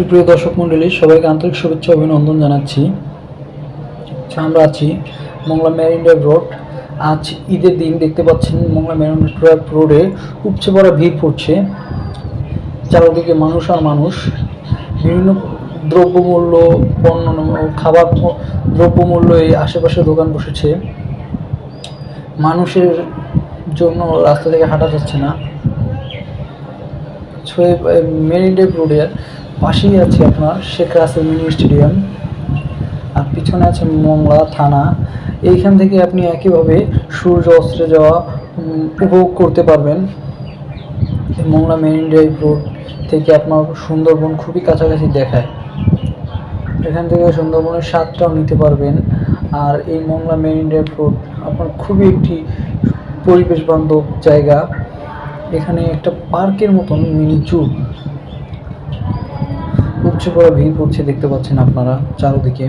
সুপ্রিয় দর্শক মণ্ডলী সবাইকে আন্তরিক শুভেচ্ছা অভিনন্দন জানাচ্ছি। আচ্ছা, আমরা আছি মংলা মেরিন ড্রাইভ রোড। আজ ঈদের দিন দেখতে পাচ্ছেন মংলা মেরিন ড্রাইভ রোডে উপচে পড়া ভিড় পড়ছে। চারদিকে মানুষ আর মানুষ। বিভিন্ন দ্রব্যমূল্য পণ্য খাবার দ্রব্যমূল্য এই আশেপাশে দোকান বসেছে। মানুষের জন্য রাস্তা থেকে হাঁটা যাচ্ছে না। ছয়ে মেরিন ড্রাইভ রোডের পাশেই আছে আপনার শেখ রাসেল মিনি স্টেডিয়াম আর পিছনে আছে মংলা থানা। এইখান থেকে আপনি একইভাবে সূর্য অস্ত্রে যাওয়া উপভোগ করতে পারবেন। মংলা মেরিন ড্রাইভ রোড থেকে আপনার সুন্দরবন খুবই কাছাকাছি দেখায়। এখান থেকে সুন্দরবনের স্বাদটাও নিতে পারবেন। আর এই মংলা মেরিন ড্রাইভ রোড আপনার খুবই একটি পরিবেশ বান্ধব জায়গা। এখানে একটা পার্কের মতন মিনি জু বড় ভিড় করছে দেখতে পাচ্ছেন আপনারা চারোদিকে।